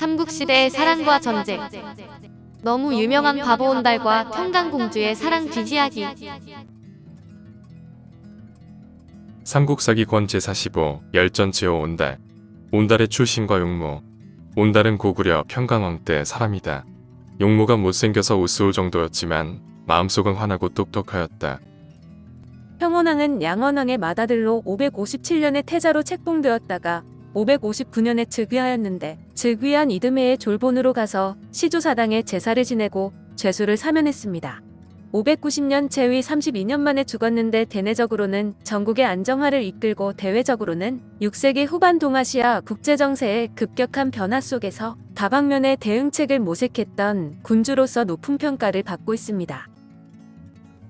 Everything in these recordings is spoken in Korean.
삼국시대의 사랑과 전쟁. 너무 유명한 바보 온달과 평강공주의 사랑 뒤지야기. 삼국사기 권 제45 열전제호 온달 온달의 출신과 용모 온달은 고구려 평강왕 때 사람이다. 용모가 못생겨서 우스울 정도였지만 마음속은 환하고 똑똑하였다. 평원왕은 양원왕의 맏아들로 557년에 태자로 책봉되었다가 559년에 즉위하였는데 즉위한 이듬해에 졸본으로 가서 시조사당에 제사를 지내고 죄수를 사면했습니다. 590년 재위 32년 만에 죽었는데 대내적으로는 전국의 안정화를 이끌고 대외적으로는 6세기 후반 동아시아 국제정세의 급격한 변화 속에서 다방면의 대응책을 모색했던 군주로서 높은 평가를 받고 있습니다.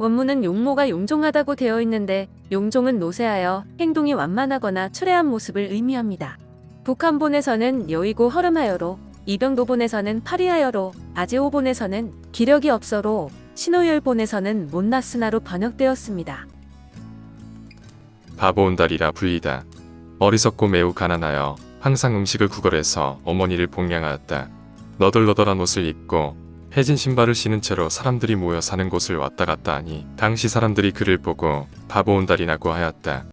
원문은 용모가 용종하다고 되어 있는데 용종은 노쇠하여 행동이 완만하거나 추레한 모습을 의미합니다. 북한본에서는 여의고 허름하여로 이병도본에서는 파리하여로 아제오본에서는 기력이 없어로 신호열본에서는 못났으나로 번역되었습니다. 바보 온달이라 불리다. 어리석고 매우 가난하여 항상 음식을 구걸해서 어머니를 봉양하였다. 너덜너덜한 옷을 입고 해진 신발을 신은 채로 사람들이 모여 사는 곳을 왔다 갔다 하니 당시 사람들이 그를 보고 바보 온달이라고 하였다.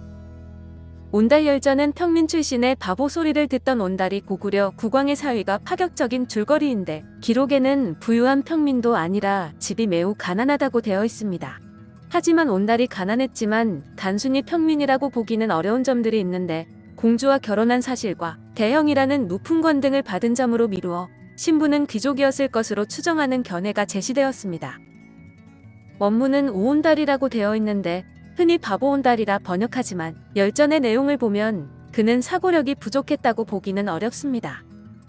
온달열전은 평민 출신의 바보 소리를 듣던 온달이 고구려 국왕의 사위가 파격적인 줄거리인데 기록에는 부유한 평민도 아니라 집이 매우 가난하다고 되어 있습니다. 하지만 온달이 가난했지만 단순히 평민이라고 보기는 어려운 점들이 있는데 공주와 결혼한 사실과 대형이라는 높은 권등을 받은 점으로 미루어 신부는 귀족이었을 것으로 추정하는 견해가 제시되었습니다. 원문은 오온달이라고 되어 있는데 흔히 바보 온달이라 번역하지만 열전의 내용을 보면 그는 사고력이 부족했다고 보기는 어렵습니다.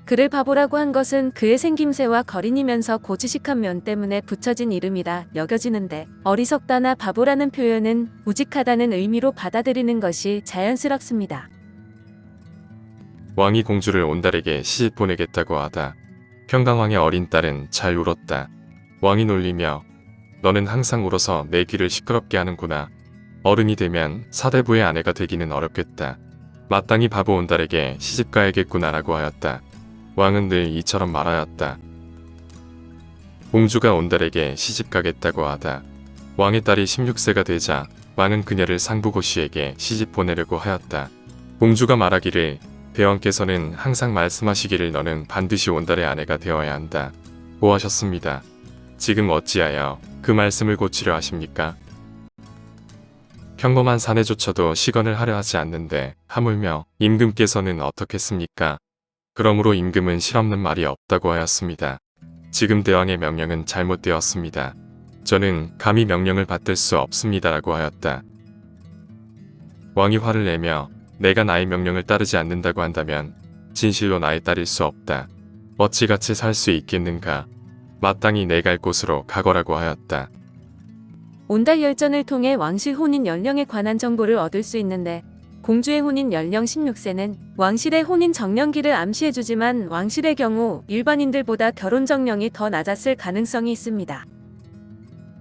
그를 바보라고 한 것은 그의 생김새와 거린이면서 고지식한 면 때문에 붙여진 이름이라 여겨지는데 어리석다나 바보라는 표현은 우직하다는 의미로 받아들이는 것이 자연스럽습니다. 왕이 공주를 온달에게 시집 보내겠다고 하다. 평강왕의 어린 딸은 잘 울었다. 왕이 놀리며 너는 항상 울어서 내 귀를 시끄럽게 하는구나. 어른이 되면 사대부의 아내가 되기는 어렵겠다. 마땅히 바보 온달에게 시집 가야겠구나라고 하였다. 왕은 늘 이처럼 말하였다. 공주가 온달에게 시집 가겠다고 하다. 왕의 딸이 16세가 되자 왕은 그녀를 상부고씨에게 시집 보내려고 하였다. 공주가 말하기를 대왕께서는 항상 말씀하시기를 너는 반드시 온달의 아내가 되어야 한다. 고 하셨습니다. 지금 어찌하여 그 말씀을 고치려 하십니까? 평범한 사내조차도 시건을 하려 하지 않는데 하물며 임금께서는 어떻겠습니까? 그러므로 임금은 실없는 말이 없다고 하였습니다. 지금 대왕의 명령은 잘못되었습니다. 저는 감히 명령을 받들 수 없습니다라고 하였다. 왕이 화를 내며 내가 나의 명령을 따르지 않는다고 한다면 진실로 나의 딸일 수 없다. 어찌같이 살 수 있겠는가? 마땅히 내 갈 곳으로 가거라고 하였다. 온달 열전을 통해 왕실 혼인 연령에 관한 정보를 얻을 수 있는데 공주의 혼인 연령 16세는 왕실의 혼인 정년기를 암시해주지만 왕실의 경우 일반인들보다 결혼 정령이 더 낮았을 가능성이 있습니다.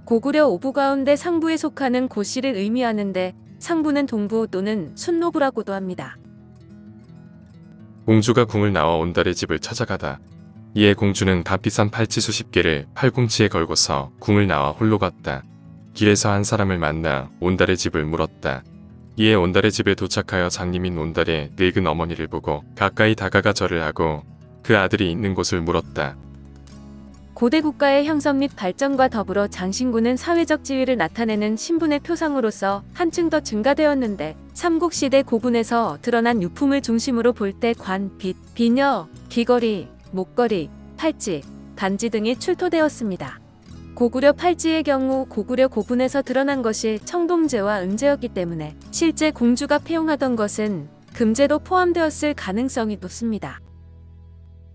고구려 오부 가운데 상부에 속하는 고씨를 의미하는데 상부는 동부 또는 순노부라고도 합니다. 공주가 궁을 나와 온달의 집을 찾아가다. 이에 공주는 값비싼 팔찌 수십 개를 팔꿈치에 걸고서 궁을 나와 홀로 갔다. 길에서 한 사람을 만나 온달의 집을 물었다. 이에 온달의 집에 도착하여 장님인 온달의 늙은 어머니를 보고 가까이 다가가 절을 하고 그 아들이 있는 곳을 물었다. 고대 국가의 형성 및 발전과 더불어 장신구는 사회적 지위를 나타내는 신분의 표상으로서 한층 더 증가되었는데 삼국시대 고분에서 드러난 유품을 중심으로 볼 때 관, 빗, 비녀, 귀걸이, 목걸이, 팔찌, 반지 등이 출토되었습니다. 고구려 팔찌의 경우 고구려 고분에서 드러난 것이 청동제와 은제였기 때문에 실제 공주가 폐용하던 것은 금제도 포함되었을 가능성이 높습니다.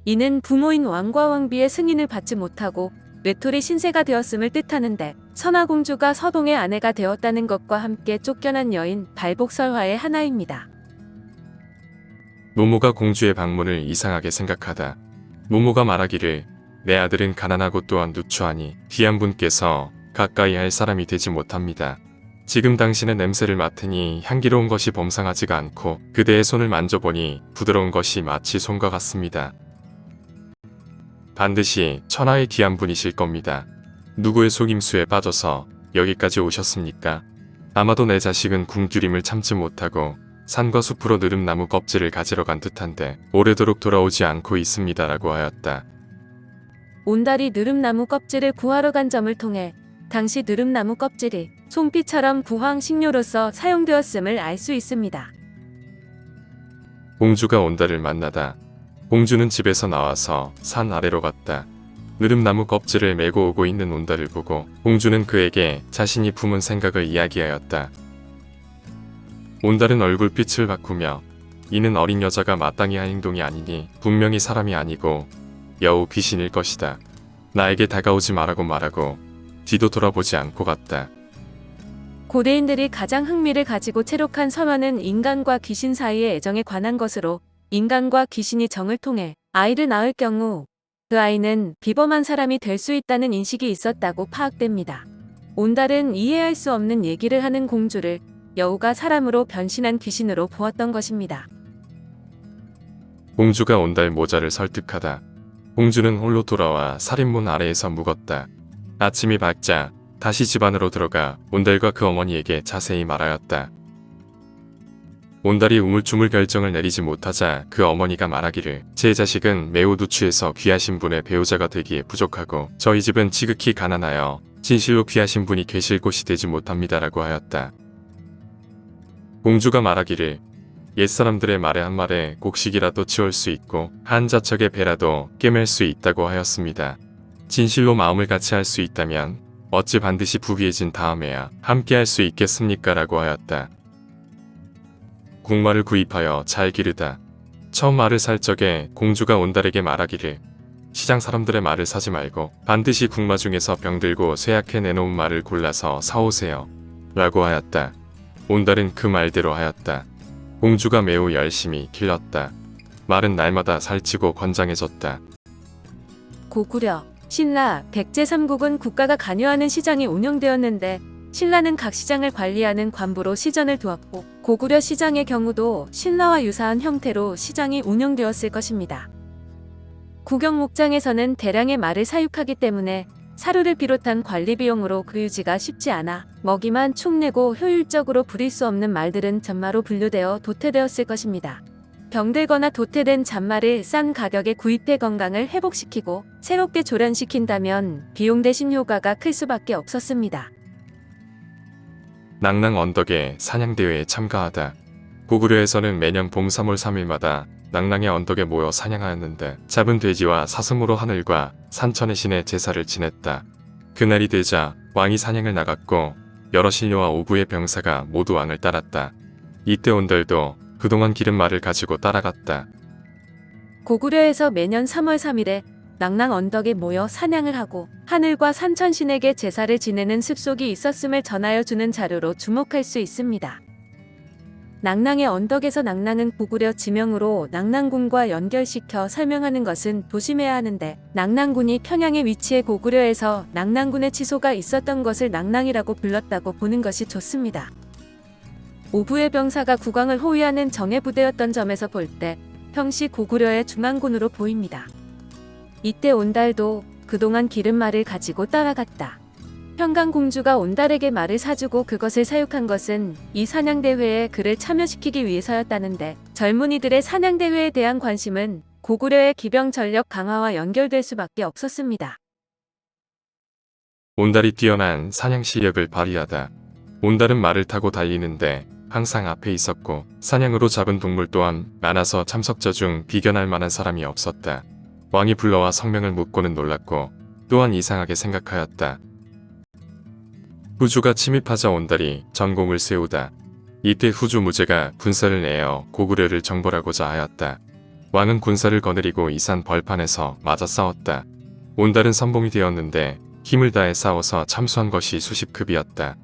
이는 부모인 왕과 왕비의 승인을 받지 못하고 외톨이 신세가 되었음을 뜻하는데 선화공주가 서동의 아내가 되었다는 것과 함께 쫓겨난 여인 발복설화의 하나입니다. 모모가 공주의 방문을 이상하게 생각하다. 모모가 말하기를 내 아들은 가난하고 또한 누추하니 귀한 분께서 가까이 할 사람이 되지 못합니다. 지금 당신의 냄새를 맡으니 향기로운 것이 범상하지가 않고 그대의 손을 만져보니 부드러운 것이 마치 손과 같습니다. 반드시 천하의 귀한 분이실 겁니다. 누구의 속임수에 빠져서 여기까지 오셨습니까? 아마도 내 자식은 굶주림을 참지 못하고 산과 숲으로 느릅나무 껍질을 가지러 간 듯한데 오래도록 돌아오지 않고 있습니다라고 하였다. 온달이 느릅나무 껍질을 구하러 간 점을 통해 당시 느릅나무 껍질이 송피처럼 구황 식료로서 사용되었음을 알 수 있습니다. 공주가 온달을 만나다. 공주는 집에서 나와서 산 아래로 갔다. 느릅나무 껍질을 메고 오고 있는 온달을 보고 공주는 그에게 자신이 품은 생각을 이야기하였다. 온달은 얼굴빛을 바꾸며 이는 어린 여자가 마땅히 한 행동이 아니니 분명히 사람이 아니고 여우 귀신일 것이다. 나에게 다가오지 말라고 말하고 뒤도 돌아보지 않고 갔다. 고대인들이 가장 흥미를 가지고 체록한 선화는 인간과 귀신 사이의 애정에 관한 것으로 인간과 귀신이 정을 통해 아이를 낳을 경우 그 아이는 비범한 사람이 될 수 있다는 인식이 있었다고 파악됩니다. 온달은 이해할 수 없는 얘기를 하는 공주를 여우가 사람으로 변신한 귀신으로 보았던 것입니다. 공주가 온달 모자를 설득하다. 공주는 홀로 돌아와 살인문 아래에서 묵었다. 아침이 밝자 다시 집 안으로 들어가 온달과 그 어머니에게 자세히 말하였다. 온달이 우물쭈물 결정을 내리지 못하자 그 어머니가 말하기를 제 자식은 매우 누추해서 귀하신 분의 배우자가 되기에 부족하고 저희 집은 지극히 가난하여 진실로 귀하신 분이 계실 곳이 되지 못합니다라고 하였다. 공주가 말하기를 옛사람들의 말에 한 말에 곡식이라도 치울 수 있고 한 자척의 배라도 꿰맬 수 있다고 하였습니다. 진실로 마음을 같이 할 수 있다면 어찌 반드시 부귀해진 다음에야 함께 할 수 있겠습니까? 라고 하였다. 국말을 구입하여 잘 기르다. 처음 말을 살 적에 공주가 온달에게 말하기를 시장 사람들의 말을 사지 말고 반드시 국마 중에서 병들고 쇠약해 내놓은 말을 골라서 사오세요. 라고 하였다. 온달은 그 말대로 하였다. 공주가 매우 열심히 길렀다. 말은 날마다 살찌고 건장해졌다. 고구려, 신라, 백제 3국은 국가가 관여하는 시장이 운영되었는데 신라는 각 시장을 관리하는 관부로 시전을 두었고 고구려 시장의 경우도 신라와 유사한 형태로 시장이 운영되었을 것입니다. 국영 목장에서는 대량의 말을 사육하기 때문에 사료를 비롯한 관리 비용으로 그 유지가 쉽지 않아 먹이만 축내고 효율적으로 부릴 수 없는 말들은 전마로 분류되어 도태되었을 것입니다. 병들거나 도태된 잔말을 싼 가격에 구입해 건강을 회복시키고 새롭게 조련시킨다면 비용 대신 효과가 클 수밖에 없었습니다. 낭낭 언덕에 사냥대회에 참가하다. 고구려에서는 매년 봄 3월 3일마다 낭낭의 언덕에 모여 사냥하였는데 잡은 돼지와 사슴으로 하늘과 산천의 신에 제사를 지냈다. 그날이 되자 왕이 사냥을 나갔고 여러 신료와 오부의 병사가 모두 왕을 따랐다. 이때 온달도 그동안 기른 말을 가지고 따라갔다. 고구려에서 매년 3월 3일에 낭낭 언덕에 모여 사냥을 하고 하늘과 산천신에게 제사를 지내는 습속이 있었음을 전하여 주는 자료로 주목할 수 있습니다. 낭낭의 언덕에서 낭낭은 고구려 지명으로 낭낭군과 연결시켜 설명하는 것은 조심해야 하는데 낭낭군이 평양에 위치해 고구려에서 낭낭군의 치소가 있었던 것을 낭낭이라고 불렀다고 보는 것이 좋습니다. 오부의 병사가 국왕을 호위하는 정예 부대였던 점에서 볼 때 평시 고구려의 중앙군으로 보입니다. 이때 온달도 그동안 기른 말을 가지고 따라갔다. 평강공주가 온달에게 말을 사주고 그것을 사육한 것은 이 사냥대회에 그를 참여시키기 위해서였다는데 젊은이들의 사냥대회에 대한 관심은 고구려의 기병 전력 강화와 연결될 수밖에 없었습니다. 온달이 뛰어난 사냥 실력을 발휘하다. 온달은 말을 타고 달리는데 항상 앞에 있었고 사냥으로 잡은 동물 또한 많아서 참석자 중 비견할 만한 사람이 없었다. 왕이 불러와 성명을 묻고는 놀랐고 또한 이상하게 생각하였다. 후주가 침입하자 온달이 전공을 세우다. 이때 후주 무제가 군사를 내어 고구려를 정벌하고자 하였다. 왕은 군사를 거느리고 이산 벌판에서 맞아 싸웠다. 온달은 선봉이 되었는데 힘을 다해 싸워서 참수한 것이 수십급이었다.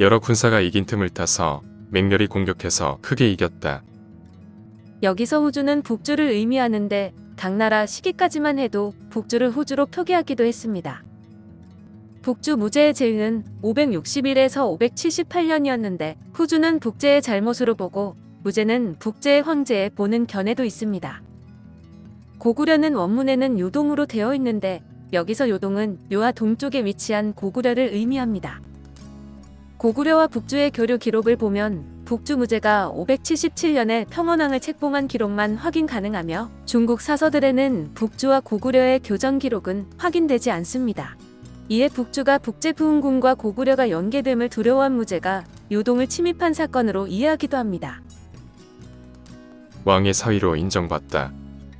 여러 군사가 이긴 틈을 타서 맹렬히 공격해서 크게 이겼다. 여기서 호주는 북주를 의미하는데 당나라 시기까지만 해도 북주를 호주로 표기하기도 했습니다. 북주 무제의 제위는 561에서 578년이었는데 후주는 북제의 잘못으로 보고 무제는 북제의 황제에 보는 견해도 있습니다. 고구려는 원문에는 요동으로 되어 있는데 여기서 요동은 묘와 동쪽에 위치한 고구려를 의미합니다. 고구려와 북주의 교류 기록을 보면 북주 무제가 577년에 평원왕을 책봉한 기록만 확인 가능하며 중국 사서들에는 북주와 고구려의 교전 기록은 확인되지 않습니다. 이에 북주가 북제부흥군과 고구려가 연계됨을 두려워한 무제가 요동을 침입한 사건으로 이해하기도 합니다. 왕의 사위로 인정받다.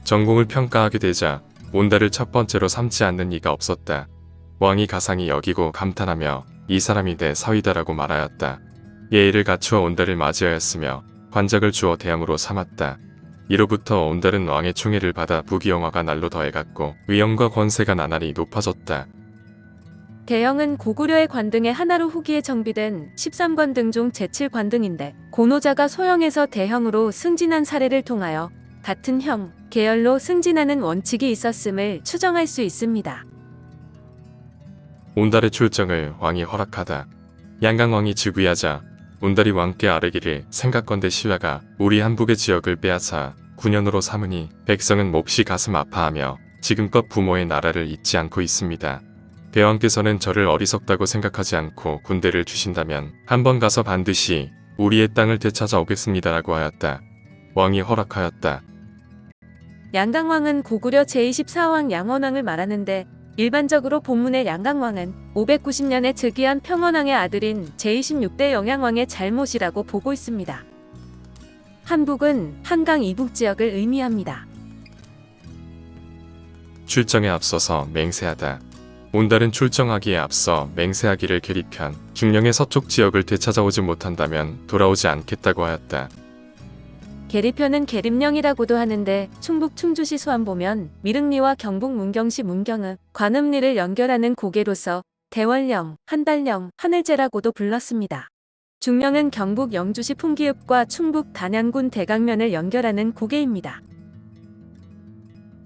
전공을 평가하게 되자 온달을 첫 번째로 삼지 않는 이가 없었다. 왕이 가상히 여기고 감탄하며 이 사람이 내 사위다라고 말하였다. 예의를 갖추어 온달을 맞이하였으며 관작을 주어 대왕으로 삼았다. 이로부터 온달은 왕의 총애를 받아 부귀영화가 날로 더해갔고 위엄과 권세가 나날이 높아졌다. 대영은 고구려의 관등의 하나로 후기에 정비된 13관등 중 제7관등인데 고노자가 소형에서 대형으로 승진한 사례를 통하여 같은 형, 계열로 승진하는 원칙이 있었음을 추정할 수 있습니다. 온달의 출정을 왕이 허락하다. 양강왕이 즉위하자 온달이 왕께 아뢰기를 생각건대 신라가 우리 한북의 지역을 빼앗아 9년으로 삼으니 백성은 몹시 가슴 아파하며 지금껏 부모의 나라를 잊지 않고 있습니다. 대왕께서는 저를 어리석다고 생각하지 않고 군대를 주신다면 한번 가서 반드시 우리의 땅을 되찾아 오겠습니다라고 하였다. 왕이 허락하였다. 양강왕은 고구려 제24왕 양원왕을 말하는데 일반적으로 본문의 양강왕은 590년에 즉위한 평원왕의 아들인 제26대 영양왕의 잘못이라고 보고 있습니다. 한북은 한강 이북 지역을 의미합니다. 출정에 앞서서 맹세하다. 온달은 출정하기에 앞서 맹세하기를 결입한 중령의 서쪽 지역을 되찾아오지 못한다면 돌아오지 않겠다고 하였다. 계리편은 계림령이라고도 하는데 충북 충주시 수안 보면 미륵리와 경북 문경시 문경읍 관음리를 연결하는 고개로서 대월령, 한달령, 하늘제라고도 불렀습니다. 중령은 경북 영주시 풍기읍과 충북 단양군 대강면을 연결하는 고개입니다.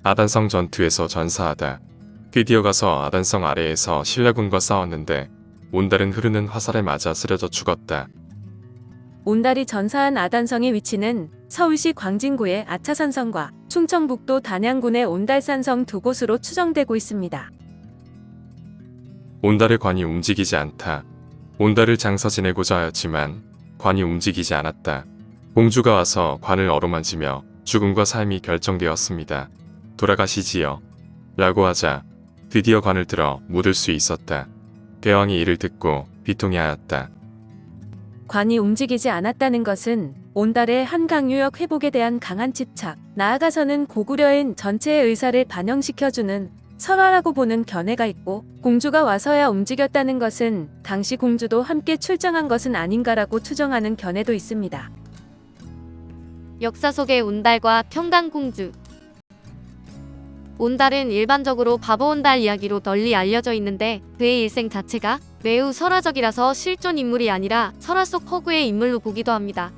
아단성 전투에서 전사하다. 드디어 가서 아단성 아래에서 신라군과 싸웠는데 온달은 흐르는 화살에 맞아 쓰러져 죽었다. 온달이 전사한 아단성의 위치는 서울시 광진구의 아차산성과 충청북도 단양군의 온달산성 두 곳으로 추정되고 있습니다. 온달의 관이 움직이지 않다. 온달을 장사 지내고자 하였지만 관이 움직이지 않았다. 공주가 와서 관을 어루만지며 죽음과 삶이 결정되었습니다. 돌아가시지요. 라고 하자 드디어 관을 들어 묻을 수 있었다. 대왕이 이를 듣고 비통해하였다. 관이 움직이지 않았다는 것은 온달의 한강 유역 회복에 대한 강한 집착, 나아가서는 고구려인 전체의 의사를 반영시켜주는 설화라고 보는 견해가 있고 공주가 와서야 움직였다는 것은 당시 공주도 함께 출정한 것은 아닌가라고 추정하는 견해도 있습니다. 역사 속의 온달과 평강공주 온달은 일반적으로 바보 온달 이야기로 널리 알려져 있는데 그의 일생 자체가 매우 설화적이라서 실존 인물이 아니라 설화 속 허구의 인물로 보기도 합니다.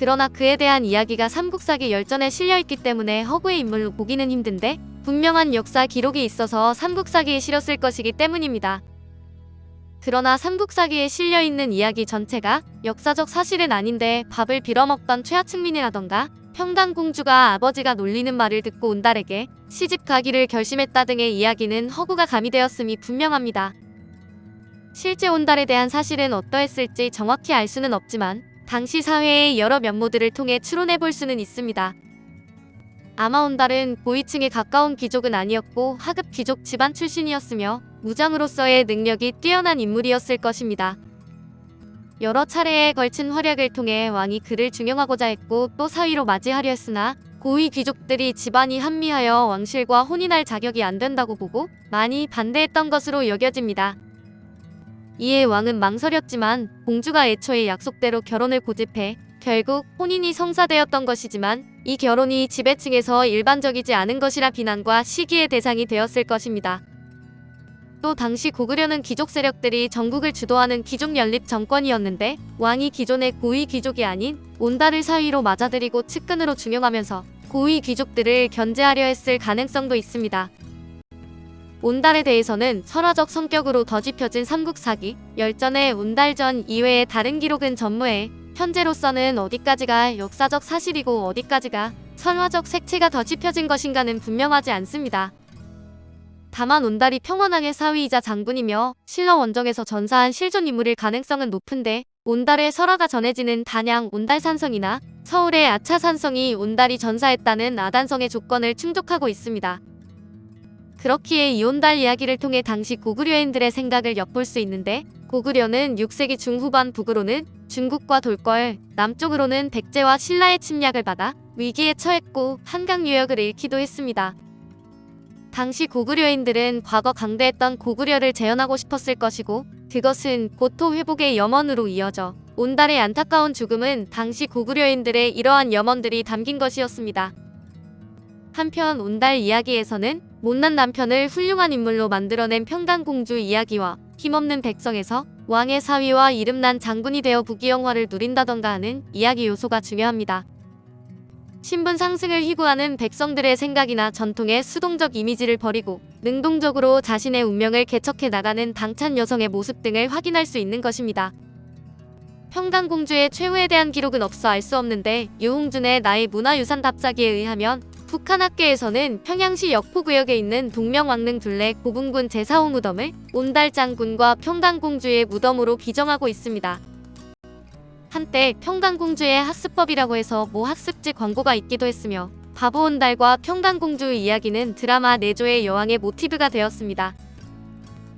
그러나 그에 대한 이야기가 삼국사기 열전에 실려있기 때문에 허구의 인물로 보기는 힘든데 분명한 역사 기록이 있어서 삼국사기에 실었을 것이기 때문입니다. 그러나 삼국사기에 실려있는 이야기 전체가 역사적 사실은 아닌데 밥을 빌어먹던 최하층민이라던가 평강공주가 아버지가 놀리는 말을 듣고 온달에게 시집 가기를 결심했다 등의 이야기는 허구가 가미되었음이 분명합니다. 실제 온달에 대한 사실은 어떠했을지 정확히 알 수는 없지만 당시 사회의 여러 면모들을 통해 추론해 볼 수는 있습니다. 아마 온달은 고위층에 가까운 귀족은 아니었고 하급 귀족 집안 출신이었으며 무장으로서의 능력이 뛰어난 인물이었을 것입니다. 여러 차례에 걸친 활약을 통해 왕이 그를 중용하고자 했고 또 사위로 맞이하려 했으나 고위 귀족들이 집안이 한미하여 왕실과 혼인할 자격이 안 된다고 보고 많이 반대했던 것으로 여겨집니다. 이에 왕은 망설였지만 공주가 애초에 약속대로 결혼을 고집해 결국 혼인이 성사되었던 것이지만 이 결혼이 지배층에서 일반적이지 않은 것이라 비난과 시기의 대상이 되었을 것입니다. 또 당시 고구려는 귀족 세력들이 전국을 주도하는 귀족 연립 정권이었는데 왕이 기존의 고위 귀족이 아닌 온달을 사위로 맞아들이고 측근으로 중용하면서 고위 귀족들을 견제하려 했을 가능성도 있습니다. 온달에 대해서는 설화적 성격으로 더집혀진 삼국사기, 열전의 온달전 이외의 다른 기록은 전무해 현재로서는 어디까지가 역사적 사실이고 어디까지가 선화적 색채가 더 짙혀진 것인가는 분명하지 않습니다. 다만 온달이 평원왕의 사위이자 장군이며 신라 원정에서 전사한 실존 인물일 가능성은 높은데 온달의 설화가 전해지는 단양 온달산성이나 서울의 아차산성이 온달이 전사했다는 아단성의 조건을 충족하고 있습니다. 그렇기에 이온달 이야기를 통해 당시 고구려인들의 생각을 엿볼 수 있는데 고구려는 6세기 중후반 북으로는 중국과 돌걸, 남쪽으로는 백제와 신라의 침략을 받아 위기에 처했고 한강 유역을 잃기도 했습니다. 당시 고구려인들은 과거 강대했던 고구려를 재현하고 싶었을 것이고 그것은 고토 회복의 염원으로 이어져 온달의 안타까운 죽음은 당시 고구려인들의 이러한 염원들이 담긴 것이었습니다. 한편 온달 이야기에서는 못난 남편을 훌륭한 인물로 만들어낸 평강공주 이야기와 힘없는 백성에서 왕의 사위와 이름난 장군이 되어 부귀영화를 누린다던가 하는 이야기 요소가 중요합니다. 신분 상승을 희구하는 백성들의 생각이나 전통의 수동적 이미지를 버리고 능동적으로 자신의 운명을 개척해 나가는 당찬 여성의 모습 등을 확인할 수 있는 것입니다. 평강공주의 최후에 대한 기록은 없어 알 수 없는데 유홍준의 나의 문화유산 답사기에 의하면 북한 학계에서는 평양시 역포구역에 있는 동명왕릉 둘레 고분군 제4호 무덤을 온달장군과 평강공주의 무덤으로 기정하고 있습니다. 한때 평강공주의 학습법이라고 해서 모 학습지 광고가 있기도 했으며 바보 온달과 평강공주 이야기는 드라마 내조의 여왕의 모티브가 되었습니다.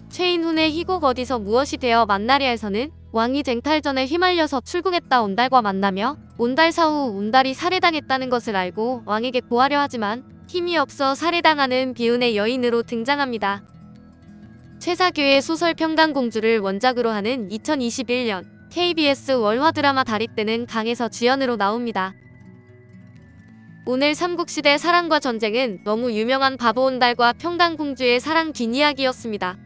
최인훈의 희곡 어디서 무엇이 되어 만나랴에서는 왕이 쟁탈전에 휘말려서 출궁했다 온달과 만나며 온달 사후 온달이 살해당했다는 것을 알고 왕에게 고하려 하지만 힘이 없어 살해당하는 비운의 여인으로 등장합니다. 최사규의 소설 평강공주를 원작으로 하는 2021년 KBS 월화 드라마 다리때는 강에서 주연으로 나옵니다. 오늘 삼국시대 사랑과 전쟁은 너무 유명한 바보 온달과 평강공주의 사랑 뒷이야기였습니다.